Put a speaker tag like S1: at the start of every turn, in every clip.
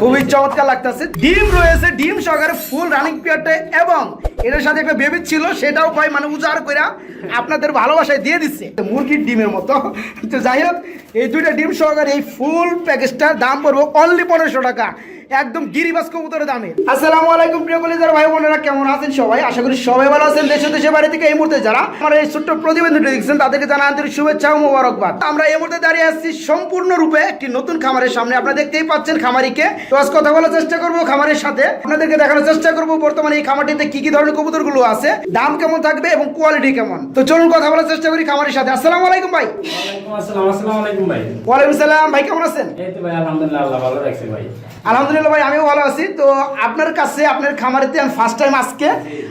S1: খুবই চমৎকার লাগতেছে। ডিম রয়েছে ডিম সহকারে ফুল রানিং পিয়ারটা এবং এটার সাথে একটা বেবি ছিল সেটাও ভাই মানে উজাড় করে আপনাদের ভালোবাসায় দিয়ে দিচ্ছে। মুরগির ডিমের মতো। তো যাই হোক এই দুইটা ডিম সহকারে এই ফুল প্যাকেজটার দাম পড়ব অনলি পনেরোশো টাকা। একদম গিরিবাস কবুতরের দামে। আসসালামু আলাইকুম প্রিয় কলিজার ভাই বোনেরা কেমন আছেন সবাই? আশা করি সবাই ভালো আছেন। দেশে দেশে বাড়ি থেকে এই মুহূর্তে যারা আমার এই ছোট্ট প্রতিবেদনটি দেখছেন তাদেরকে জানা আন্তরিক শুভেচ্ছা ও মোবারকবাদ। আমরা এই মুহূর্তে দাঁড়িয়ে আসছি সম্পূর্ণরূপে একটি নতুন খামারের সামনে। আপনারা দেখতেই পাচ্ছেন খামারিকে। তো আজ কথা বলার চেষ্টা করব খামারের সাথে। আপনাদেরকে দেখানোর চেষ্টা করব বর্তমানে এই খামারটিতে কি কি ধরনের কবুতরগুলো আছে দাম কেমন থাকবে এবং কোয়ালিটি কেমন। তো চলুন কথা বলার চেষ্টা করি খামারের সাথে। আসসালামু আলাইকুম ভাই।
S2: ওয়ালাইকুম আসসালাম আসসালামু আলাইকুম ভাই।
S1: ওয়ালাইকুম সালাম ভাই কেমন আছেন?
S2: এই তো ভাই আলহামদুলিল্লাহ আল্লাহ ভালো রাখছে ভাই।
S1: আলহামদুলিল্লাহ ভাই আমিও ভালো আছি। তো আপনার কাছে আপনার খামারেতে আমি ফার্স্ট টাইম আজকে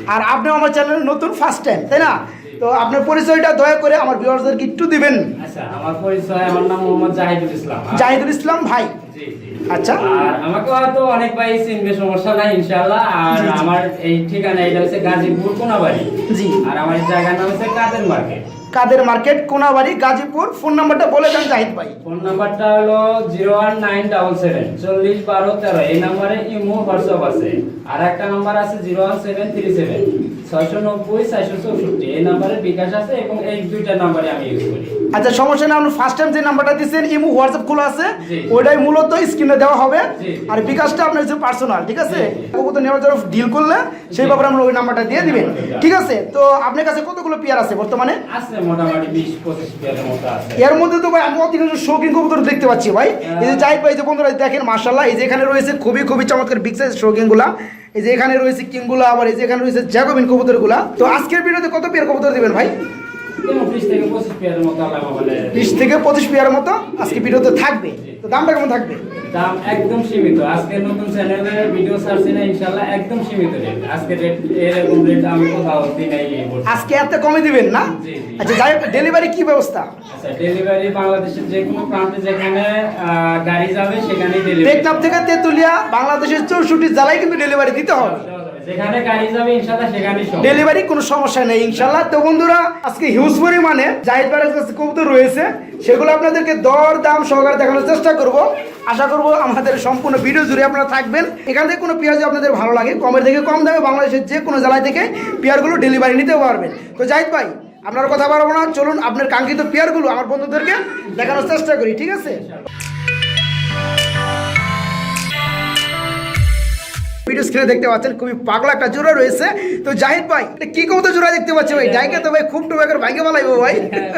S1: আর আপনিও আমার চ্যানেলের নতুন ফার্স্ট টাইম তাই না? তো আপনার পরিচয়টা দয়া করে আমার ভিউয়ার্সদেরকে একটু দিবেন।
S2: আচ্ছা আমার পরিচয় আমার নাম মোহাম্মদ জাহিদুল ইসলাম।
S1: জাহিদুল ইসলাম ভাই। আচ্ছা।
S2: আর আমাকে হয়তো অনেক ভাই চিনবে সমস্যা নাই ইনশাআল্লাহ। আর। আমার এই ঠিকানা এটা হচ্ছে গাজীপুর কোনাবাড়ি।
S1: জি।
S2: আর আমার জায়গার নাম হচ্ছে Kader market.
S1: Kader market? Konabari, Gazipur. Phone নাম্বারটা বলে দেন জাহিদ ভাই।
S2: ফোন নাম্বারটা হলো zero one nine double seven. চল্লিশ বারো তেরো। এই নাম্বারে ইমো, হোয়াটসঅ্যাপ আছে। আর একটা নাম্বার আছে zero one seven three seven. ছয়শো নব্বই চারশো চৌষট্টি এই নাম্বারে বিকাশ আছে এবং এই দুইটা নাম্বারে আমি ইউজ করি।
S1: আচ্ছা সমস্যা নেই আপনি ফার্স্ট টাইম যে নাম্বারটা দিচ্ছেন ইমো হোয়াটসঅ্যাপ খোলা আছে। ওইটাই মূলত স্ক্রিনে দেওয়া হবে। আর বিকাশটা আপনার যে পার্সোনাল ঠিক আছে। কবুতর নেওয়ার জন্য ডিল করলে সেই। ব্যাপারে আমরা ওই নাম্বারটা দিয়ে দিবেন। ঠিক আছে? তো আপনার কাছে কতগুলো পেয়ার আছে বর্তমানে?
S2: আছে মোটামুটি বিশ পঁচিশ পেয়ারের মতো আছে।
S1: এর মধ্যে তো ভাই আমি অধিকাংশ শৌখিন কবুতর দেখতে পাচ্ছি ভাই। এই যে জাহিদ ভাই যে বন্ধুরা দেখেন মার্শাল্লাহ এই যে এখানে রয়েছে খুবই খুবই চমৎকার বিগ সাইজ শৌখিনগুলা এই যে এখানে রয়েছে কিংগুলা, আবার এই যে এখানে রয়েছে জ্যাকোবিন কবুতরগুলা। তো আজকের ভিডিওতে কত পেয়ার কবুতর দিবেন ভাই?
S2: বিশ থেকে পঁচিশ পেয়ারের মতো
S1: আজকে ভিডিওতে থাকবে। তো দামটা কেমন থাকবে?
S2: দাম একদম সীমিত। আজকে নতুন চ্যানেলে ভিডিও ছাড়ছি না ইনশাল্লাহ একদম সীমিত রেট। আজকে রেট এরকম রেট আমি কোথাও দিই নাই
S1: আজকে এত কমে দিবেন না। আচ্ছা যাই ডেলিভারি কি ব্যবস্থা?
S2: আচ্ছা ডেলিভারি বাংলাদেশের যে কোনো প্রান্তে যেখানে গাড়ি যাবে সেখানেই ডেলিভারি
S1: টেকনাফ থেকে তেতুলিয়া বাংলাদেশের চৌষট্টি জেলায় কিন্তু ডেলিভারি দিতে হবে।
S2: যেখানে
S1: ডেলিভারি কোনো সমস্যা নেই ইনশাল্লাহ তো বন্ধুরা, আজকে হিউজ পরিমাণে জাহিদ ভাইয়ের কাছে কবুতর রয়েছে। সেগুলো আপনাদেরকে দর দাম সহকারে দেখানোর চেষ্টা করব। আশা করব আমাদের সম্পূর্ণ ভিডিও জুড়ে আপনারা থাকবেন। এখান থেকে কোনো পেঁয়াজ আপনাদের ভালো লাগে। কমের থেকে কম দামে বাংলাদেশের যে কোনো জেলায় থেকে পেয়ারগুলো ডেলিভারি নিতে পারবেন। তো জাহিদ ভাই, আপনার কথা বাড়াবো না। চলুন আপনার কাঙ্ক্ষিত পেয়ারগুলো আমার বন্ধুদেরকে দেখানোর চেষ্টা করি, ঠিক আছে? ভিডিও স্ক্রিনে দেখতে পাচ্ছেন খুবই পাগলা একটা জোড়া রয়েছে। তো জাহিদ ভাই কি কবুতর জোড়া দেখতে পাচ্ছি ভাই? ডাইকে তো ভাই খুব টুবাকের ভাইকে বলাইবো ভাই।
S2: হ্যাঁ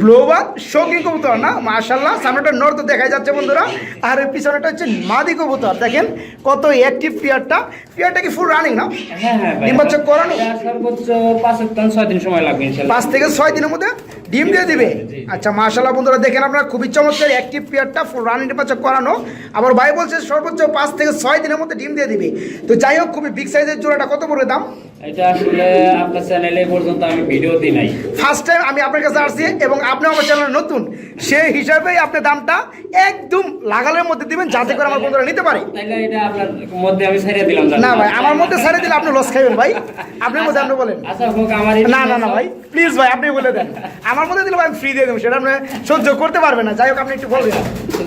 S2: ব্লোবার শৌখিন
S1: কবুতর না? মাশাল্লাহ সামনেটা নর তো দেখা যাচ্ছে বন্ধুরা। আর ওই পিছনেটা হচ্ছে মাদি কবুতর। দেখেন কত অ্যাক্টিভ পিয়ারটা পিয়ারটা কি ফুল রানিং না?
S2: হ্যাঁ হ্যাঁ
S1: ডিম বাচ্চা করানো?
S2: সর্বোচ্চ পাঁচ টন ছয় দিন সময় লাগবে
S1: পাঁচ থেকে ছয় দিনের মধ্যে ডিম দিয়ে দিবে? আচ্ছা মাশাল্লাহ বন্ধুরা দেখেন আপনারা খুবই চমৎকার অ্যাক্টিভ পিয়ারটা ফুল রানিং বাচ্চা করানো। আবার ভাই বলছে সর্বোচ্চ পাঁচ থেকে ছয় দিনের মধ্যে ডিম দিয়ে দিবে। তো যাই হোক খুবই বিগ সাইজের জোড়াটা কত পড়বে দাম?
S2: এটা আসলে আপনার চ্যানেলে পর্যন্ত আমি ভিডিও দিই নাই।
S1: ফার্স্ট টাইম আমি আপনার কাছে আসছি এবং আপনি আমার চ্যানেল নতুন সেই হিসাবেই আপনি দামটা একদম লাগালের মধ্যে দিবেন যাতে করে আমার বন্ধুরা নিতে পারে।
S2: এটা আপনার মধ্যে আমি ছেড়ে দিলাম
S1: না ভাই আমার মধ্যে ছেড়ে দিলে আপনি লস খাইবেন ভাই। আপনার মধ্যে আপনি বলেন।
S2: আচ্ছা হোক আমার
S1: না না না ভাই প্লিজ ভাই আপনি বলে দেন। আমার মধ্যে দিলে ভাই আমি ফ্রি দিয়ে দেবো সেটা আপনি সহ্য করতে পারবেন না। যাই হোক আপনি একটু বলবেন।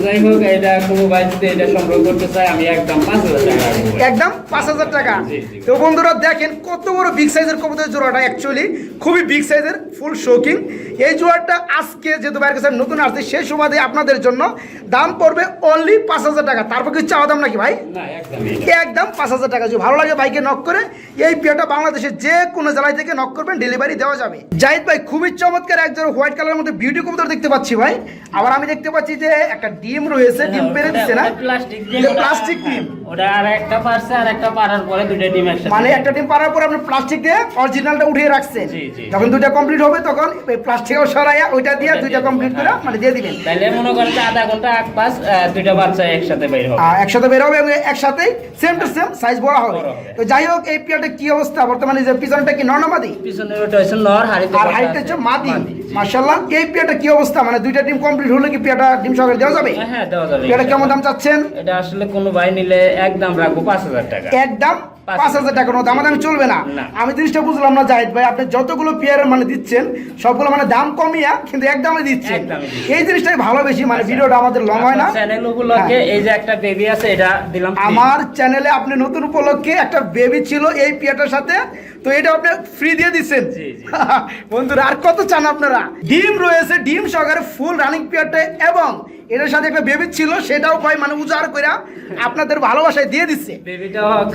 S2: যাই হোক এটা কোনো ভাই যদি এটা সংগ্রহ করতে চায় আমি একদম পাঁচ হাজার টাকা।
S1: তো বন্ধুরা দেখেন কত বড় বিগ সাইজের কবুতরের জোড়াটা অ্যাকচুয়ালি খুবই বিগ সাইজের ফুল শোকিং এই জোড়াটা আজকে যেহেতু বাইরের কাছে নতুন আসছে সেই সুবাদে আপনাদের জন্য দাম পড়বে অনলি পাঁচ হাজার টাকা। তারপর কি চাওয়া দাম নাকি ভাই? একদম পাঁচ হাজার টাকা। যদি ভালো লাগে বাইকে নক করে এই পেয়ারটা বাংলাদেশের যে কোনো জেলায় থেকে নক করবেন ডেলিভারি দেওয়া যাবে। জাহিদ ভাই খুবই চমৎকার একজন হোয়াইট কালারের মধ্যে বিউটি কবুতর দেখতে পাচ্ছি ভাই। আবার আমি দেখতে পাচ্ছি যে একটা ডিম রয়েছে ডিম পেরে দিচ্ছে না।
S2: প্লাস্টিক
S1: প্লাস্টিক ডিম
S2: ওটা আর একটা পারছে আর একটা পারার পরে দুটো ডিম একসাথে।
S1: মানে একটা ডিম পারার পর আপনি প্লাস্টিক দিয়ে অরিজিনালটা উঠিয়ে রাখছেন। যখন দুইটা কমপ্লিট হবে তখন এই প্লাস্টিকও সরাইয়া ওইটা দিয়ে দুইটা কমপ্লিট করে মানে দিয়ে দিবেন।
S2: তাইলে মনে করেন আধা ঘণ্টা এক পাস দুইটা বাচ্চা একসাথে বের হবে।
S1: একসাথে বের হবে এবং একসাথেই সেম টু সেম সাইজ বড় হবে। তো যাই হোক এই পেয়ারটা কি অবস্থা? বর্তমানে যে পিছনটা কি নর্নামাদি
S2: পিছনের ওটা হচ্ছে নর হাড়িতে
S1: আর হাইট হচ্ছে মাদি।
S2: জি।
S1: মার্শাল্লাহ এই পেয়ারটা কি অবস্থা? মানে দুইটা ডিম কমপ্লিট হলে কি পেয়ারটা ডিম সহকারে দেওয়া যাবে?
S2: হ্যাঁ, দেওয়া যাবে
S1: পেয়ারটা কেমন দাম চাচ্ছেন?
S2: এটা আসলে কোনো ভাই নিলে একদম রাখব পাঁচ হাজার টাকা।
S1: একদম
S2: পাঁচ
S1: পাঁচ হাজার টাকার মতো আমাদের চলবে না।
S2: না।
S1: আমি জিনিসটা বুঝলাম না জাহিদ ভাই। আপনি যতগুলো পেয়ারের মানে দিচ্ছেন সবগুলো মানে দাম কমিয়া কিন্তু দিচ্ছেন। এই জিনিসটাই ভালো বেশি মানে ভিডিওটা আমাদের লং হয় না।
S2: চ্যানেল উপলক্ষে। এই যে একটা বেবি আছে এটা দিলাম
S1: আমার চ্যানেলে আপনি নতুন উপলক্ষে একটা বেবি ছিল এই পিয়াটার সাথে তো এটা আপনি ফ্রি দিয়ে দিচ্ছেন। বন্ধুরা আর কত চান আপনারা? ডিম রয়েছে ডিম সহকারে ফুল রানিং পিয়ারটা এবং এটার সাথে একটা বেবি ছিল সেটাও কয় মানে উজাড় করে আপনাদের ভালোবাসায় দিয়ে দিচ্ছে।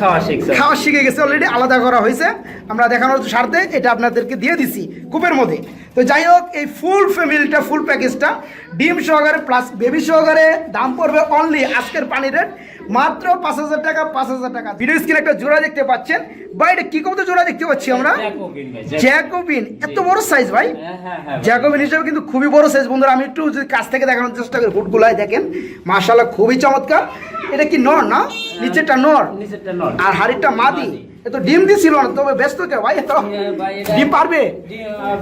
S2: খাওয়া শিখছে।
S1: খাওয়া শিখে গেছে অলরেডি আলাদা করা হয়েছে। আমরা দেখানোর স্বার্থে এটা আপনাদেরকে দিয়ে দিছি কূপের মধ্যে। তো যাই হোক এই ফুল ফ্যামিলিটা ফুল প্যাকেজটা ডিম সহকারে প্লাস বেবি সহকারে দাম পড়বে অনলি আজকের পানি রেট মাত্র পাঁচ হাজার টাকা পাঁচ হাজার টাকা। ভিডিও স্ক্রিনে একটা জোড়া দেখতে পাচ্ছেন। ভাই এটা কি কত জোড়া দেখতে পাচ্ছি আমরা?
S2: জ্যাকোবিন
S1: এত বড় সাইজ ভাই।
S2: হ্যাঁ, হ্যাঁ, হ্যাঁ ভাই।
S1: জ্যাকোবিন হিসেবে কিন্তু খুবই বড় সাইজ বন্ধুরা। আমি একটু যদি কাছ থেকে দেখানোর চেষ্টা করি ফুটগুলাই দেখেন। মাশাল্লাহ খুবই চমৎকার। এটা কি নর না? নিচেরটা নর। আর হাড়িটা মাদি। এ তো ডিম দিছিল না তবে ব্যস্ত কে ভাই? এত
S2: এটা-
S1: ডিম পারবে?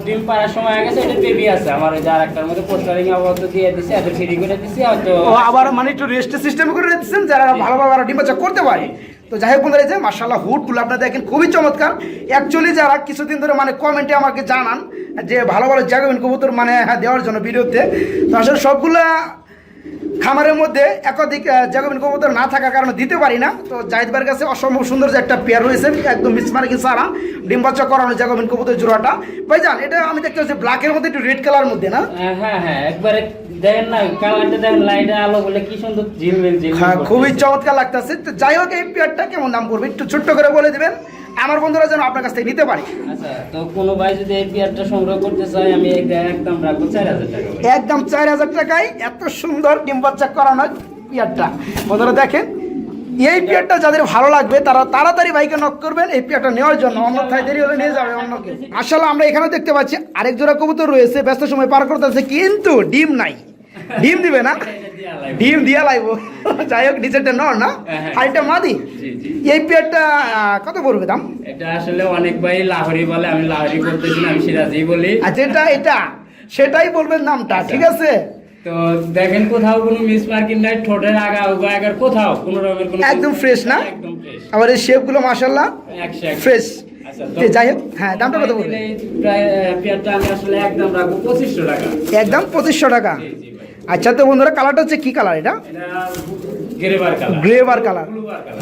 S2: ডিম- পারার সময় হয়ে গেছে এটা বেবি আছে। আমার ওই যে আরেকটার মধ্যে পোস্টারিং আপাতত দিয়ে দিছি এটা ফ্রি করে দিছি হয়তো
S1: ও আবার মানে একটু রেস্ট সিস্টেম করে দিচ্ছেন যারা ভালোভাবে আর ডিম বাচ্চা করতে পারে। তো যাই হোক বন্ধুরা যে মার্শাল্লাহ হুডগুলো আপনারা দেখেন খুবই চমৎকার। অ্যাকচুয়ালি যারা কিছুদিন ধরে মানে কমেন্টে আমাকে জানান যে ভালো ভালো জায়গাবেন কবুতর মানে হ্যাঁ দেওয়ার জন্য ভিডিওতে তো আসলে সবগুলা খামারের মধ্যে একাধিক জাগবিন কবুতর না থাকার কারণে দিতে পারি না। তো জাহিদবার কাছে অসম্ভব সুন্দর যে একটা পেয়ার রয়েছে একদম মিসমার্কিং সারা ডিম বাচ্চা করানো জাগবিন কবুতর জোড়াটা। ভাই জান এটা আমি দেখতে পাচ্ছি ব্ল্যাকের মধ্যে একটু রেড কালার মধ্যে না?
S2: হ্যাঁ, হ্যাঁ হ্যাঁ একবারে দেখেন না কালারটা দেখেন লাইটে আলো বলে কি সুন্দর ঝিলমিল ঝিলমিল
S1: হ্যাঁ খুবই চমৎকার লাগতেছে। তো যাই হোক এই পেয়ারটা কেমন দাম পড়বে? একটু ছোট্ট করে বলে দিবেন। আমার বন্ধুরা যেন আপনার কাছ থেকে নিতে পারে।
S2: আচ্ছা তো কোনো ভাই যদি এই পেয়ারটা সংগ্রহ করতে চায় আমি একদম রাখব চার হাজার টাকা।
S1: একদম চার হাজার টাকায় এত সুন্দর ডিম বাচ্চা করানো পেয়ারটা বন্ধুরা দেখেন এই পেয়ারটা যাদের ভালো লাগবে তারা তাড়াতাড়ি বাইকে নক করবেন এই পেয়ারটা নেওয়ার জন্য। অন্য অন্যথায় দেরি হলে নিয়ে যাবে অন্যকে। আসলে আমরা এখানে দেখতে পাচ্ছি আরেক জোড়া কবুতর রয়েছে ব্যস্ত সময় পার করতেছে কিন্তু ডিম নাই। ডিম দিবে না?
S2: এটা।
S1: ডিম দিয়া লাগবো। যাই হোক নিচেরটা নর না।
S2: হ্যাঁ।
S1: হাইটা মাদি
S2: জি জি।
S1: এই পেয়ারটা কত পড়বে দাম?
S2: এটা আসলে অনেক ভাই লাহরি বলে আমি লাহরি বলতেছি আমি সিরাজি বলি।
S1: আর যেটা এটা সেটাই বলবেন নামটা ঠিক আছে?
S2: তো দেখেন কোথাও কোনো মিস মার্কিং নাই ঠোঁটের আগা উগা আগার কোথাও কোনো রকমের কোনো
S1: একদম ফ্রেশ না?
S2: একদম ফ্রেশ
S1: আবার এই শেপগুলো
S2: এক
S1: ফ্রেশ
S2: আচ্ছা,
S1: যাই হোক হ্যাঁ দামটা কত বলবেন
S2: প্রায় পেয়ারটা আমি আসলে একদম রাখব পঁচিশশো টাকা।
S1: একদম পঁচিশশো টাকা। আচ্ছা তো বন্ধুরা কালারটা হচ্ছে কি কালার এটা?
S2: গ্রেভার কালার
S1: গ্রে বার কালার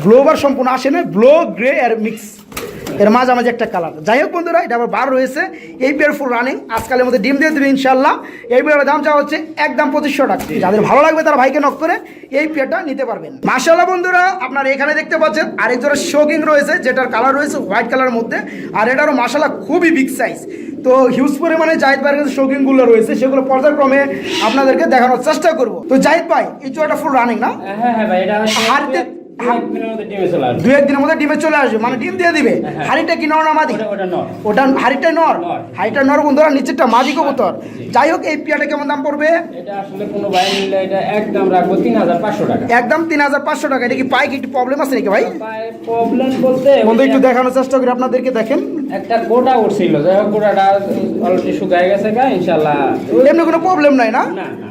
S1: গ্লোবার সম্পূর্ণ আসে না ব্লো গ্রে আর মিক্স এর মাঝামাঝি একটা কালার যাই হোক বন্ধুরা এটা আবার বার রয়েছে। এই পেয়ার ফুল রানিং আজকালের মধ্যে ডিম দিয়ে দেবে ইনশাল্লাহ এই পেয়ারের দাম চাওয়া হচ্ছে একদম পঁচিশশো টাকা। যাদের ভালো লাগবে তারা ভাইকে নক করে এই পেয়ারটা নিতে পারবেন। মার্শাল্লাহ বন্ধুরা আপনারা এখানে দেখতে পাচ্ছেন আরেক জোড়া শোকিং রয়েছে যেটার কালার রয়েছে হোয়াইট কালারের মধ্যে। আর এটারও মার্শাল্লাহ খুবই বিগ সাইজ তো হিউজ পরিমাণে জাহিদ ভাইয়ের কাছে শৌখিনগুলো রয়েছে সেগুলো পর্যায়ক্রমে আপনাদেরকে দেখানোর চেষ্টা করব। তো জাহিদ ভাই এই জোড়াটা ফুল রানিং না?
S2: হ্যাঁ হ্যাঁ ভাই এটা দু
S1: একদিনের মধ্যে ডিমে চলে আসবে। মানে ডিম দিয়ে দিবে।
S2: হ্যাঁ।
S1: হাড়িটা কি নর না মাদি?
S2: ওটা
S1: হাড়িটা নর। হাড়িটা নর বন্ধুরা নিচেরটা মাদি কবুতর। যাই হোক এই পিয়াটা কেমন দাম পড়বে?
S2: একদম তিন হাজার পাঁচশো টাকা।
S1: এটা কি পাইক একটু প্রবলেম আছে নাকি ভাই?
S2: প্রবলেম বলতে
S1: বন্ধু একটু দেখানোর চেষ্টা করি আপনাদেরকে দেখেন।
S2: একটা গোটা উঠছিল। যাই হোক গোটাটা অলরেডি শুকায় গেছে গা ইনশাল্লাহ
S1: এমনি কোনো প্রবলেম নাই না।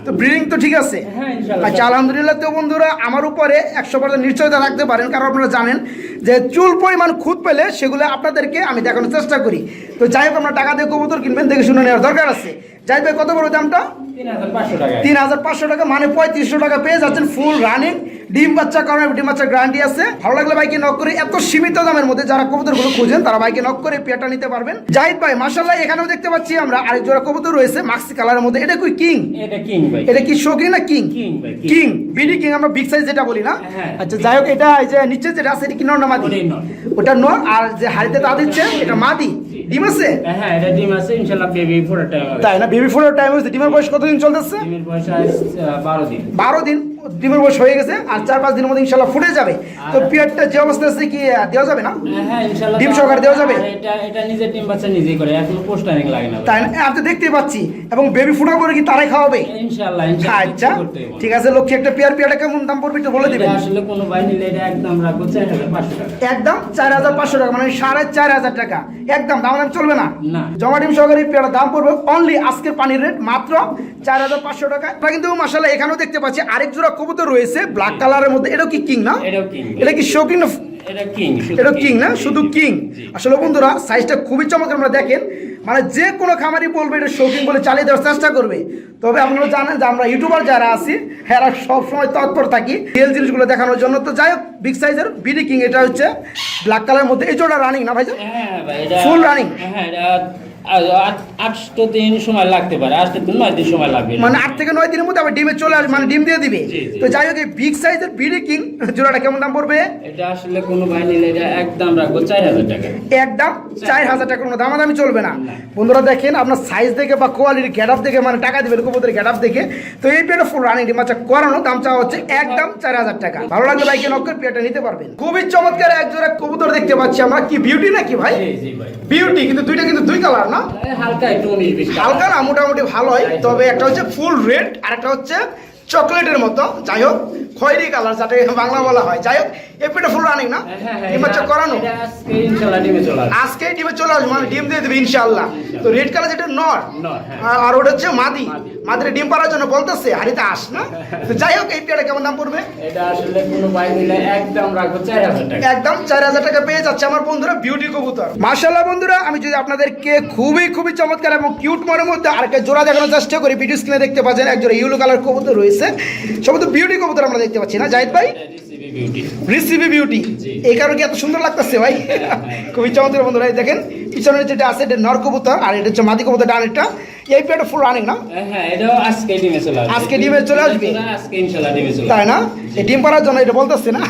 S1: তো ব্রিডিং তো ঠিক আছে।
S2: হ্যাঁ
S1: আচ্ছা আলহামদুলিল্লাহ তো বন্ধুরা আমার উপরে একশো পার্সেন্ট নিশ্চয়তা রাখতে পারেন, কারণ আপনারা জানেন যে চুল পরিমাণ খুঁত পেলে সেগুলো আপনাদেরকে আমি দেখানোর চেষ্টা করি। তো যাই হোক আপনারা টাকা দিয়ে কবুতর কিনবেন, দেখে শুনে নেওয়ার দরকার আছে। যাই ভাই কত বড় দামটা?
S2: তিন হাজার পাঁচশো টাকা
S1: মানে পঁয়ত্রিশশো টাকা পেয়ে যাচ্ছেন ফুল রানিং ডিম বাচ্চা করার ডিম বাচ্চার গ্যারান্টি আছে। ভালো লাগলে বাইকে নক করে এত সীমিত দামের মধ্যে যারা কবুতরগুলো খুঁজেন তারা বাইকে নক করে পেয়ারটা নিতে পারবেন। জাহিদ ভাই মাসাল্লাহ এখানেও দেখতে পাচ্ছি আমরা আরেক জোড়া কবুতর রয়েছে মাক্সি কালারের মধ্যে। এটা কি কিং
S2: এটা কিং ভাই।
S1: এটা কি শোকিং না কিং
S2: কিং
S1: বিডি কিং আমরা বিগ সাইজ যেটা বলি না।
S2: হ্যাঁ।
S1: আচ্ছা যাই হোক এটা এই যে নিচে যেটা আছে এটা কি নর না মাদি? ওটা নর আর যে হাড়িতে তা দিচ্ছে এটা মাদি। ডিম আছে?
S2: হ্যাঁ এটা ডিম আছে ইনশাল্লাহ বেবি ফোটার টাইম হবে।
S1: তাই না? বেবি ফোনের টাইম হয়েছে। ডিমের বয়স কতদিন চলতেছে?
S2: ডিমের বয়স আজ, আহ, বারো দিন।
S1: বারো দিন? ডিমের বয়স হয়ে গেছে আর চার পাঁচ দিনের মধ্যে ইনশাল্লাহ ফুটে যাবে। তো পিয়ারটা যে অবস্থা আছে কি দেওয়া যাবে না?
S2: হ্যাঁ
S1: ডিম সহকারে দেওয়া যাবে?
S2: আর এটা এটা নিজের ডিম বাচ্চা নিজেই করে এখন পোস্টারিং লাগে না।
S1: তাই না? আমি তো দেখতে পাচ্ছি এবং বেবি ফুটা করে কি তারাই খাওয়াবে?
S2: ইনশাল্লাহ
S1: আচ্ছা। ঠিক আছে লক্ষ্মী একটা পেয়ার পেয়ারটা কেমন দাম পড়বে একটু বলে দিবেন।
S2: আসলে কোনো ভাই নিলে এটা একদম রাখব চার হাজার পাঁচশো টাকা।
S1: একদম মানে সাড়ে চার হাজার টাকা। একদম দাম দাম চলবে না। জমা ডিম সহকারে এই পেয়ারটার দাম পড়বে অনলি আজকের পানির রেট মাত্র চার হাজার পাঁচশো টাকা। আমরা কিন্তু মাসাল্লাহ এখানেও দেখতে পাচ্ছি আরেক জোড়া কবুতর রয়েছে ব্ল্যাক কালারের মধ্যে। এটা কি কিং না? এটা কি না এটা কিং না? শুধু কিং আসলে বন্ধুরা সাইজটা খুবই চমৎকার। আমরা দেখেন মানে যে কোনো খামারই বলবে এটা শৌখিন বলে চালিয়ে দেওয়ার চেষ্টা করবে। তবে আপনারা জানেন যে আমরা ইউটিউবার যারা আছি এরা সবসময় তৎপর থাকি রিয়েল জিনিসগুলো দেখানোর জন্য। তো যাই হোক বিগ সাইজের বিডি কিং এটা হচ্ছে ব্ল্যাক কালারের মধ্যে। এই জোড়া রানিং না ভাই
S2: হ্যাঁ ভাই? হ্যাঁ আ- আট- আটশো দিন সময় লাগতে পারে আটশো দিন নয় দিন সময় লাগবে।
S1: মানে আট থেকে নয় দিনের মধ্যে আবার ডিমে চলে আসবে মানে ডিম দিয়ে দিবে। তো যাই হোক এই বিগ সাইজের বিডি কিং জোড়াটা কেমন দাম পড়বে?
S2: এটা আসলে কোনো ভাই নিলে এটা একদম রাখব চার হাজার টাকা।
S1: একদম চার হাজার। টাকার কোনো দামাদামি চলবে না। বন্ধুরা দেখেন আপনার সাইজ দেখে বা কোয়ালিটি গেট আপ দেখে মানে টাকা আপ দেখে। তো এই ফুল রানিং মাছা করানো দাম চাওয়া হচ্ছে একদম চার হাজার টাকা। ভালো লাগলে বাইকে নক্কর পেটা নিতে পারবেন। খুবই চমৎকার এক জোড়া কবুতর দেখতে পাচ্ছি আমরা। কি বিউটি নাকি ভাই? বিউটি কিন্তু দুইটা কিন্তু দুই কালার না?
S2: একটু।
S1: হালকা না মোটামুটি ভালোই তবে একটা হচ্ছে ফুল রেড আর একটা হচ্ছে চকলেটের মতো। যাই হোক খয়েরি কালার যাতে বাংলা বলা হয়। যাই হোক এই পেটা ফুল রানিং না?
S2: হ্যাঁ, হ্যাঁ,
S1: ডিম বাচ্চা করানো?
S2: আজকে ইনশাল্লাহ ডিমে চলে আসবে।
S1: মানে ডিম দিয়ে দেবে ইনশাআল্লাহ তো রেড কালার যেটা নর
S2: হ্যাঁ।
S1: আর- ওটা হচ্ছে মাদি। মাদিরে ডিম পাড়ার জন্য বলতেছে আস না? তো যাই হোক এই পেয়ারা কেমন দাম পড়বে?
S2: এটা আসলে কোনো ভাই নিলে একদম রাখব টাকা।
S1: একদম পেয়ে যাচ্ছে আমার বন্ধুরা বিউটি কবুতর। বন্ধুরা আমি যদি আপনাদেরকে খুবই খুবই চমৎকার এবং কিউট মনের মধ্যে আরেকটা জোড়া দেখানোর চেষ্টা করি ভিডিও স্ক্রিনে দেখতে পাচ্ছেন এক জোড়া ইউলো কালার কবুতর রয়েছে। সব বিউটি কবুতর আমরা দেখতে পাচ্ছি না। জাহিদ ভাই?
S2: রিসিভি বিউটি
S1: এই কারণে কি এত সুন্দর লাগতেছে ভাই? খুবই চমৎকার বন্ধুরা এই দেখেন পিছনের যেটা আছে এটা নর কবুতর আর এটা হচ্ছে মাদি কবুতর ডানেরটা এই পেয়ারটা ফুল রানিং না?
S2: হ্যাঁ এটাও আজকে ডিমে চলে আসবে।
S1: আজকে ডিমে চলে আসবে?
S2: আজকে ইনশাল্লাহ ডিমে চলে
S1: তাই না? এই ডিম পাড়ার জন্য এটা বলতেছে না?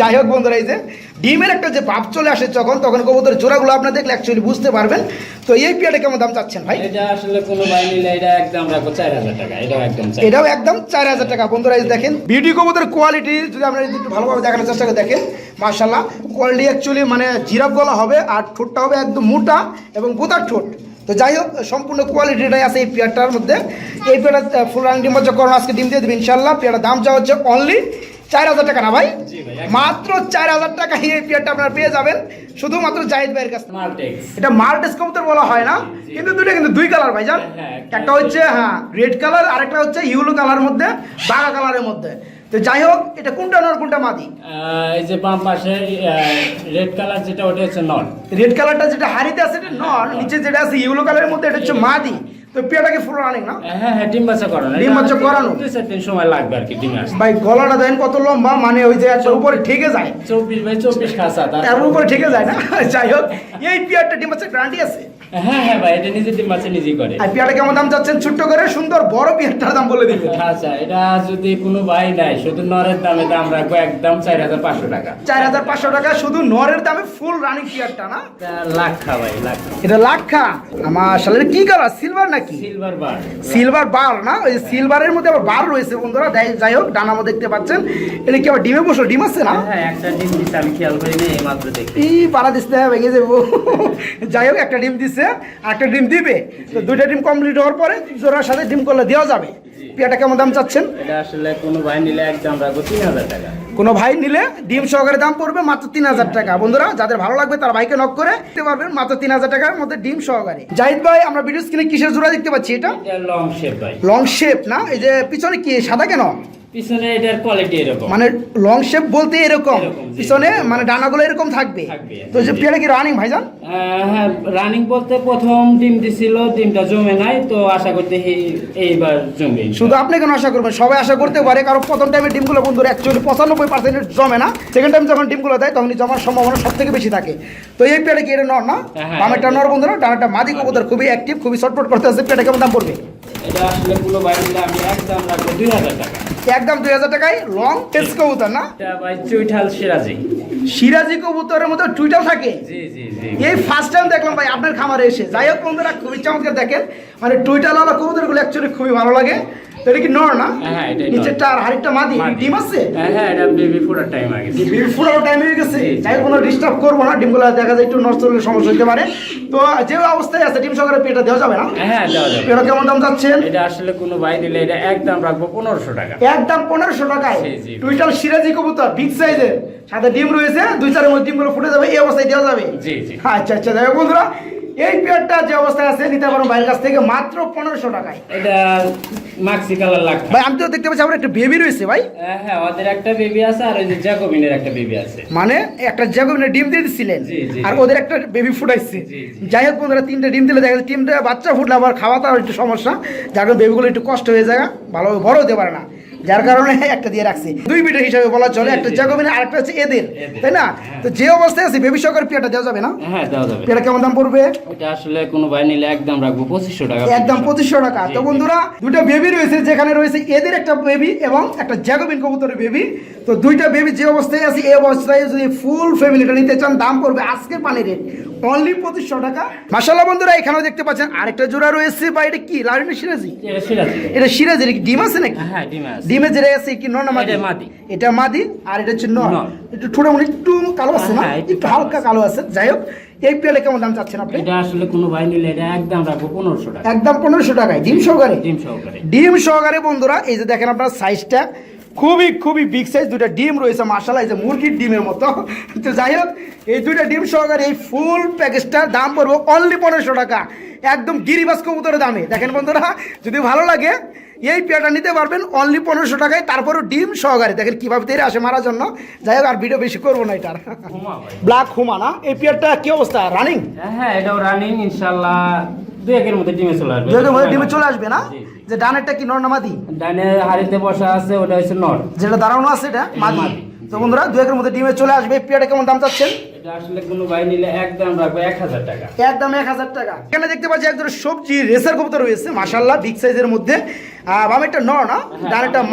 S1: যাই হোক বন্ধুরা এই যে ডিমের একটা যে ভাব চলে আসে যখন তখন কবুতর জোড়াগুলো আপনার দেখলে অ্যাকচুয়ালি বুঝতে পারবেন। তো এই পেয়ারটা কেমন দাম চাচ্ছেন ভাই?
S2: এটা আসলে কোনো ভাই নিলে এটা একদম চার হাজার টাকা এটাও একদম চার
S1: এটাও একদম চার হাজার টাকা। বন্ধুরা এই দেখেন বিউটি কবুতরের কোয়ালিটি যদি আপনারা একটু ভালোভাবে দেখানোর চেষ্টা করে দেখেন মার্শাল্লাহ কোয়ালিটি অ্যাকচুয়ালি মানে জিরাফ গলা হবে আর ঠোঁটটা হবে একদম মোটা এবং গোতার ঠোঁট। তো যাই হোক সম্পূর্ণ কোয়ালিটিটাই আছে এই পেয়ারটার মধ্যে। এই পেয়ারটা ফুল রান ডিম হচ্ছে করোনা আজকে ডিম দিয়ে দেবে ইনশাল্লাহ পেয়ারটার দাম চা হচ্ছে অনলি চার হাজার টাকা না ভাই? মাত্র চার হাজার টাকা এই পেয়ারটা আপনারা পেয়ে যাবেন। শুধুমাত্র জাহিদ ভাইয়ের কাছে
S2: মাল্টেক্স
S1: এটা মাল্টেস কবুতর বলা হয় না? কিন্তু দুটো কিন্তু দুই কালার ভাই জান
S2: হ্যাঁ,
S1: একটা হচ্ছে হ্যাঁ রেড কালার আর একটা হচ্ছে ইউলো কালার মধ্যে বাগা কালারের মধ্যে। তো যাই হোক এটা কোনটা নর কোনটা মাদি?
S2: এই যে বাম পাশে রেড কালার যেটা ওটা হচ্ছে নট
S1: রেড কালারটা যেটা হারিতে আছে এটা নর নিচে যেটা আছে ইউলো কালারের মধ্যে এটা হচ্ছে মাদি। তো পেয়াটাকে ফুল রানিং না?
S2: হ্যাঁ হ্যাঁ ডিম বাচ্চা করানো।
S1: ডিম বাচ্চা করানো?
S2: দুই চার দিন সময় লাগবে আর কি ডিমে আসতে।
S1: ভাই গলাটা দেন কত লম্বা মানে ওই যে একটা উপরে ঠেকে যায়।
S2: চব্বিশ বাই চব্বিশ খাসা তার
S1: তার উপরে ঠেকে যায় না? যাই হোক এই পেয়ারটা ডিম বাচ্চা গ্যারান্টি আছে?
S2: হ্যাঁ হ্যাঁ ভাই এটা নিজে ডিম বাচ্চা নিজেই করে।
S1: আর পেয়ারটা কেমন দাম ছোট্ট করে সুন্দর বড় পেয়ারটার দাম বলে দিবেন।
S2: আচ্ছা এটা যদি কোনো ভাই নাই শুধু নরের দামে দাম রাখব একদম চার হাজার পাঁচশো টাকা।
S1: চার হাজার পাঁচশো টাকা শুধু নরের দামে ফুল রানিং পেয়ারটা না?
S2: ভাই লাখ
S1: এটা লাক্ষা? আমার কি কালার সিলভার নাকি?
S2: সিলভার বার
S1: সিলভার বার না? ওই সিলভারের মধ্যে আবার বার রয়েছে বন্ধুরা যাই- হোক ডানামো দেখতে পাচ্ছেন। এটা কি আবার ডিমে বসল ডিম আছে না?
S2: হ্যাঁ একটা ডিম দিচ্ছে আমি খেয়াল করিনি এই মাত্র দেখি।
S1: এই পাড়া দিচ্ছে ভেঙে যাব। যাই হোক একটা ডিম দিছে একটা ডিম দিবে। তো দুইটা ডিম কমপ্লিট হওয়ার পরে জোড়ার সাথে ডিম করলে দেওয়া যাবে। পেয়াটা কেমন দাম চাচ্ছেন?
S2: এটা আসলে কোনো ভাই নিলে একদম রাখব তিন হাজার টাকা।
S1: কোনো ভাই নিলে ডিম সহকারে দাম পড়বে মাত্র তিন হাজার টাকা। বন্ধুরা যাদের ভালো লাগবে তারা ভাইকে নক করে দিতে পারবেন মাত্র তিন হাজার টাকার মধ্যে ডিম সহকারে। জাহিদ ভাই আমরা ভিডিও স্ক্রিনে কিসের জোড়া দেখতে পাচ্ছি এটা?
S2: এটা লং শেপ ভাই।
S1: লং শেপ না? এই যে পিছনে কি সাদা কেন?
S2: পিছনে এটার কোয়ালিটি এরকম।
S1: মানে লং শেপ বলতে এরকম। পিছনে মানে ডানাগুলো এরকম থাকবে। তো যে পেয়ারা কি রানিং ভাইজান?
S2: হ্যাঁ রানিং বলতে প্রথম ডিম দিছিল ডিমটা জমে নাই তো আশা করতে এইবার জমবে
S1: শুধু আপনি কেন আশা করবেন? সবাই আশা করতে পারে কারণ প্রথম টাইমে ডিমগুলো বন্ধুরা অ্যাকচুয়ালি পঁচানব্বই পার্সেন্ট জমে না। সেকেন্ড টাইম যখন ডিমগুলো দেয় তখন জমার সম্ভাবনা সব থেকে বেশি থাকে। তো এই পেয়ারা কি এটা নর না?
S2: হ্যাঁ।
S1: বামেরটা নর বন্ধুরা ডানাটা মাদি কবুতর খুবই অ্যাক্টিভ খুবই শর্টপট করতে আছে পেয়ারা কেমন দাম পড়বে?
S2: এটা আসলে পুরো বাই মিলে আমি একদম রাখব দুই হাজার টাকা।
S1: একদম দুই হাজার টাকায় লং টেস্ট কবুতর না?
S2: চুইঠাল সিরাজি।
S1: সিরাজি কবুতরের মতো টুইটাল থাকে। এই ফার্স্ট টাইম দেখলাম ভাই আপনার খামারে এসে। যাই হোক বন্ধুরা খুবই চমৎকার দেখেন। মানে টুইটারওয়ালা কবুতরগুলো অ্যাকচুয়ালি খুবই ভালো লাগে। এটা কি নর না?
S2: হ্যাঁ,
S1: নিচেরটা আর হাড়িটা মাদি। ডিম আছে?
S2: হ্যাঁ হ্যাঁ এটা বেবি টাইম আগে।
S1: ফুরানো টাইম হয়ে গেছে। যাই কোনো ডিস্টার্ব করব না ডিমগুলো দেখা যায় একটু নষ্ট হলে সমস্যা হতে পারে। তো যে অবস্থায় আছে ডিম সহকারে পেটা দেওয়া যাবে না?
S2: হ্যাঁ দেওয়া যাবে।
S1: পেটা কেমন দাম যাচ্ছেন?
S2: এটা আসলে কোনো ভাই দিলে এটা একদম রাখব পনেরোশো টাকা।
S1: একদম পনেরোশো টাকায়। টুইটার সিরাজি কবুতর বিগ সাইজের সাথে ডিম রয়েছে দুই চারের মধ্যে ডিমগুলো ফুটে যাবে এই অবস্থায় দেওয়া যাবে।
S2: জি জি।
S1: আচ্ছা আচ্ছা হোক বন্ধুরা এই পেয়ারটা যে অবস্থায় আছে নিতে পারো ভাইয়ের কাছ থেকে মাত্র পনেরোশো টাকায়।
S2: এটা মাক্সি কালার লাগবে।
S1: ভাই আমি তো দেখতে পাচ্ছি আমার একটা বেবি রয়েছে ভাই।
S2: হ্যাঁ ওদের একটা বেবি আছে আর ওই যে জ্যাকোবিনের একটা বেবি আছে।
S1: মানে একটা জাগরণে ডিম দিয়ে
S2: জি,
S1: আর ওদের একটা বেবি ফুটাইছে। যাই হোক বন্ধুরা তিনটে ডিম দিলে দেখা যাচ্ছে তিনটে বাচ্চা ফুটলে আবার খাওয়া খাওয়াতে একটু সমস্যা। যার কারণে বেবিগুলো একটু কষ্ট হয়ে যায় ভালোভাবে বড় হতে পারে না। যার কারণে একটা দিয়ে রাখছি। দুই বিটের হিসাবে বলা চলে একটা
S2: জি।
S1: জাগোবিন আর একটা হচ্ছে এদের তাই না?
S2: হ্যাঁ।
S1: তো যে অবস্থায় আছে বেবি সহকারে পেয়ারটা দেওয়া যাবে না?
S2: হ্যাঁ দেওয়া যাবে।
S1: পেয়ারটা কেমন দাম পড়বে?
S2: এটা আসলে কোনো ভাই নিলে একদম রাখব পঁচিশশো টাকা
S1: একদম পঁচিশশো। টাকা। তো বন্ধুরা দুটো বেবি রয়েছে যেখানে রয়েছে এদের একটা বেবি এবং একটা জ্যাকোবিন কবুতরের বেবি তো দুইটা বেবি যে অবস্থায় আছে এই অবস্থায় যদি ফুল ফ্যামিলিটা নিতে চান দাম পড়বে আজকের পানি রেট অনলি পঁচিশশো টাকা। মাসাল্লাহ বন্ধুরা এখানেও দেখতে পাচ্ছেন আরেকটা জোড়া রয়েছে বা এটা কি? লাউরিনা সিরাজি?
S2: এটা সিরাজি।
S1: এটা ডিম আছে নাকি?
S2: হ্যাঁ ডিমে আছে।
S1: ডিমে যেটা আছে কি নর না মাদি?
S2: এটা মাদি।
S1: এটা মাদি আর এটা হচ্ছে নর। একটু ঠোঁটে মনে একটু কালো আছে না?
S2: হ্যাঁ, একটু
S1: হালকা কালো আছে। যাই হোক এই পেলে কেমন দাম চাচ্ছেন আপনি?
S2: এটা আসলে কোনো ভাই নিলে এটা একদম রাখব পনেরোশো টাকা।
S1: একদম পনেরোশো টাকায়। ডিম সহকারে?
S2: ডিম সহকারে।
S1: ডিম সহকারে বন্ধুরা এই যে দেখেন আপনার সাইজটা খুবই খুবই বিগ সাইজ দুটা ডিম রয়েছে মার্শাল এই যে মুরগির ডিমের মতো। তো যাই হোক এই দুইটা ডিম সহকারে এই ফুল প্যাকেজটার দাম পড়ব অনলি পনেরোশো টাকা। একদম গিরিবাস কবুতরের দামে। দেখেন বন্ধুরা যদি ভালো লাগে এই পেয়ারটা নিতে পারবেন অনলি পনেরোশো টাকায় তারপরও ডিম সহকারে। দেখেন কীভাবে তেরে আসে মারার জন্য। যাই হোক আর ভিডিও বেশি করব না এটার। ব্ল্যাক হুমা না? এই পেয়ারটা কি অবস্থা? রানিং
S2: হ্যাঁ এটাও রানিং ইনশাল্লাহ একের মধ্যে ডিমে চলে আসবে।
S1: দুয়ের মধ্যে ডিমে চলে আসবে না। যে ডানেরটা কি নর্নামাদি
S2: ডানে হাড়িতে বসা আছে ওটা হচ্ছে নর।
S1: যেটা দাঁড়ানো আছে এটা মাদি। তো বন্ধুরা দু একের মধ্যে ডিমে চলে আসবে। পেয়ারটা কেমন দাম চাচ্ছেন?
S2: এটা আসলে কোনো ভাই নিলে একদম রাখব এক হাজার টাকা।
S1: একদম এক হাজার টাকা। এখানে দেখতে পাচ্ছি সবজি রেসার কবুতর রয়েছে বিগ সাইজের মধ্যে। নর না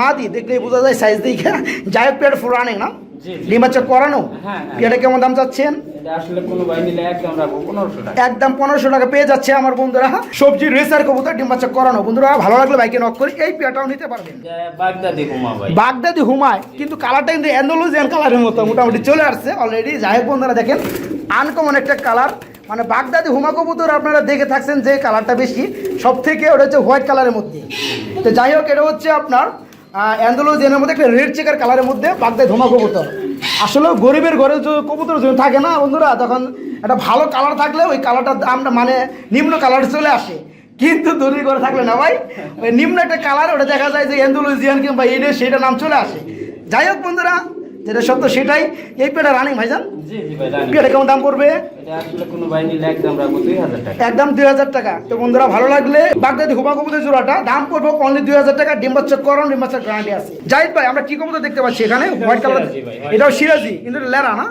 S1: মাদি দেখলেই বোঝা যায় সাইজ দেখে। যাই হোক পেয়ার ফুল রানিং না। ডিম বাচ্চা করানো?
S2: হ্যাঁ, হ্যাঁ।
S1: কেমন দাম চাচ্ছেন?
S2: একদম পনেরোশো টাকা।
S1: পেয়ে যাচ্ছে আমার বন্ধুরা। সবজি রেসার কবুতর ডিম বাচ্চা করানো। বন্ধুরা ভালো লাগলে বাইকে নক করে এই নিতে পারবেন।
S2: বাগদাদি
S1: হুমায় কিন্তু কালারটা কিন্তু অ্যান্ডোলজিয়ান কালারের মতো মোটামুটি চলে আসছে অলরেডি যাই হোক বন্ধুরা দেখেন আনকমন একটা কালার মানে বাগদাদি হুমা কবুতর আপনারা দেখে থাকছেন যে কালারটা বেশি। সব থেকে ওটা হচ্ছে হোয়াইট কালারের মধ্যে। তো যাই হোক এটা হচ্ছে আপনার অ্যান্ডোলজিয়ানের মধ্যে একটা রেড চেকার কালারের মধ্যে বাগদায় ধোমা কবুতর। আসলে গরিবের ঘরে কবুতর থাকে না বন্ধুরা, তখন একটা ভালো কালার থাকলে ওই কালারটার দামটা মানে নিম্ন কালার চলে আসে। কিন্তু দূরের ঘরে থাকলে না ভাই, ওই নিম্ন একটা কালার ওটা দেখা যায় যে এন্ডোলজিয়ান কিংবা এইটা সেটা নাম চলে আসে। যাই হোক বন্ধুরা যেটা সত্য সেটাই। এই পেটা রানিং ভাইজান? পেটা কেমন দাম পড়বে?
S2: একদম দুই হাজার টাকা।
S1: তো বন্ধুরা ভালো লাগলে বাগদাদি হুবা কবুতর জোড়াটা দাম করব অনলি দুই হাজার টাকা। ডিম বাচ্চা করন ডিম বাচ্চা গ্যারান্টি আছে। জাহিদ ভাই আমরা কি কবুতর দেখতে পাচ্ছি এখানে? হোয়াইট কালার এটাও সিরাজি কিন্তু লেরা না।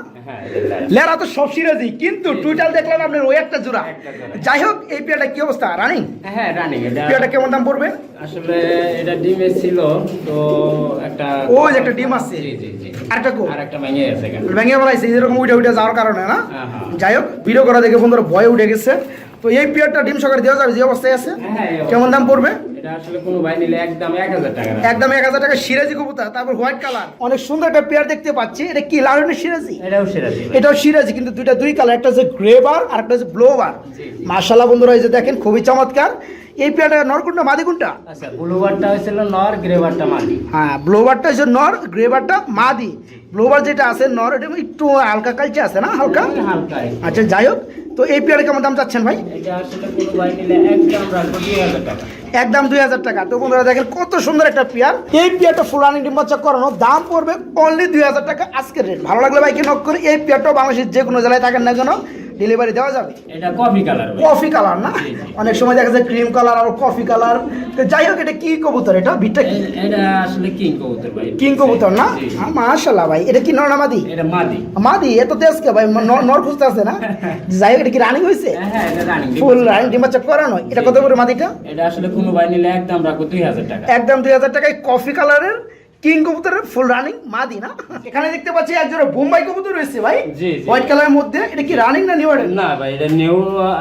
S1: লেরা তো সব সিরাজি কিন্তু টুইটাল দেখলাম আপনার ওই একটা জোড়া। যাই হোক এই পেয়ারটা কি অবস্থা? রানিং
S2: হ্যাঁ রানিং
S1: পেয়ারটা কেমন দাম পড়বে?
S2: আসলে এটা ডিমে ছিল তো একটা
S1: যে একটা ডিম আছে। আরেকটা কো?
S2: আর একটা ভেঙে এখানে।
S1: ভেঙে বেড়াইছে এরকম উঠে উঠে যাওয়ার কারণে না?
S2: হ্যাঁ, হ্যাঁ।
S1: যাই হোক ভিডিও করা দেখে বন্ধুরা ভয়ে উঠে গেছে। তো এই পেয়ারটা ডিম সকালে দেওয়া যাবে যে অবস্থায় আছে?
S2: হ্যাঁ।
S1: কেমন দাম পড়বে?
S2: এটা আসলে কোনো ভাই নিলে একদম এক হাজার টাকা রাখব।
S1: একদম এক হাজার টাকা সিরাজি কবুতর তারপর হোয়াইট কালার। অনেক সুন্দর একটা পেয়ার দেখতে পাচ্ছি। এটা কি লালনের সিরাজি?
S2: এটাও সিরাজি ভাই।
S1: এটাও সিরাজি কিন্তু দুইটা দুই কালার একটা হচ্ছে গ্রে বার আর একটা হচ্ছে ব্লো বার।
S2: জি।
S1: বন্ধুরা এই যে দেখেন খুবই চমৎকার। এই পেয়ারটা নরকুন্ডা মাদিকুন্ডা
S2: আচ্ছা ব্লুবারটা হয়েছিল নর গ্রেবারটা মাটি
S1: হ্যাঁ ব্লোবারটা হচ্ছে নর গ্রেবারটা মাদি। ব্লোবার যেটা আছে নর এটা একটু হালকা কালচে আছে না? হালকা?
S2: হালকা
S1: আচ্ছা যাই হোক। তো এই পেয়ারে কেমন দাম চাচ্ছেন ভাই?
S2: এটা আসলে কোনো ভাই নিলে একদম রাখব দুই হাজার টাকা।
S1: একদম দুই হাজার টাকা। তো বন্ধুরা দেখেন কত সুন্দর একটা পেয়ার। এই পেয়ারটা ফুলানি ডিম্বাচক করানো, দাম পড়বে অনলি দুই হাজার টাকা আজকের রেট ভালো লাগলে ভাইকে নক করে এই পেয়ারটাও বাংলাদেশের যে কোনো জেলায় থাকেন না কেন ডেলিভারি দেওয়া যাবে?
S2: এটা কফি কালার
S1: কফি কালার না। অনেক সময় দেখা যায় ক্রিম কালার আর কফি কালার তো যাই হোক এটা কি কবুতর এটা? ভিটটা কি?
S2: এটা আসলে কিং কবুতর ভাই।
S1: কিং কবুতর না?
S2: জি।
S1: ভাই। এটা কি নরনামাদি
S2: এটা মাদি।
S1: মাদি? এত তেজ কে ভাই ন- নর খুঁজতে আছে না? যাই হোক এটা কি রানিং হয়েছে
S2: হ্যাঁ এটা রানিং
S1: ফুল রানিং ডিম্বাচক করানো? এটা কত করে মাদিটা?
S2: এটা আসলে কোনো ভাই নিলে একদম দুই হাজার টাকা।
S1: একদম দুই হাজার টাকায় কফি কালারের কিং কবুতরের ফুল রানিং মাদি না? এখানে দেখতে পাচ্ছি একজোড়া বোম্বাই কবুতর রয়েছে ভাই।
S2: জি।
S1: হোয়াইট কালারের মধ্যে এটা কি রানিং না নিউ
S2: না ভাই এটা নিউ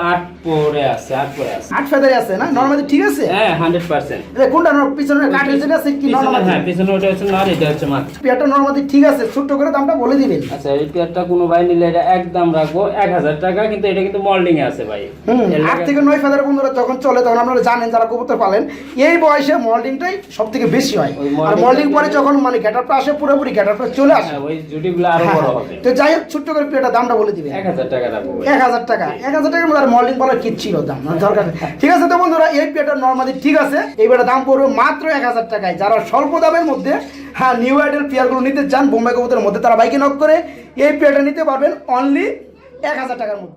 S2: আট পরে আছে আট পরে আছে।
S1: আট ফেদারে আছে না? নর্মালি ঠিক আছে?
S2: হ্যাঁ হান্ড্রেড পার্সেন্ট
S1: এটা কোনটা? নর- পিছনে কাঠ হয়েছে আছে কি নর্মালি
S2: হ্যাঁ পিছনে ওটা হচ্ছে নর এটা হচ্ছে মাছ
S1: পেয়ারটা নর্মালি ঠিক আছে ছোট্ট করে দামটা বলে দিবেন।
S2: আচ্ছা এই পেয়ারটা কোনো ভাই নিলে এটা একদম রাখব এক হাজার টাকা কিন্তু এটা কিন্তু মল্ডিং এ আছে ভাই।
S1: হুম আট থেকে নয় ফেদার বন্ধুরা যখন চলে তখন আপনারা জানেন যারা কবুতর পালেন এই বয়সে মল্ডিংটাই সব থেকে বেশি হয়। আর মল্ডিং পরে যখন মানে গ্যাটারটা আসে পুরোপুরি গ্যাটারটা চলে আসে।
S2: হ্যাঁ, ওই জুটিগুলো
S1: আরও
S2: বড়
S1: হ্যাঁ।
S2: হবে।
S1: তো যাই হোক ছোট্ট করে পেটা দামটা বলে দিবে।
S2: এক হাজার টাকা রাখব ভাই।
S1: এক হাজার টাকা। এক হাজার টাকার মধ্যে আর মল্লিং বলার কিচ্ছিল দাম দরকার ঠিক আছে তো বন্ধুরা এই পেটার নর্মালি ঠিক আছে। এই পেটার দাম পড়বে মাত্র এক হাজার টাকায়। যারা স্বল্প দামের মধ্যে হ্যাঁ নিউ আইডেল পেয়ারগুলো নিতে চান বোম্বাই কবুতরের মধ্যে তারা বাইকে নক করে এই পেয়ারটা নিতে পারবেন অনলি এক হাজার টাকার মধ্যে।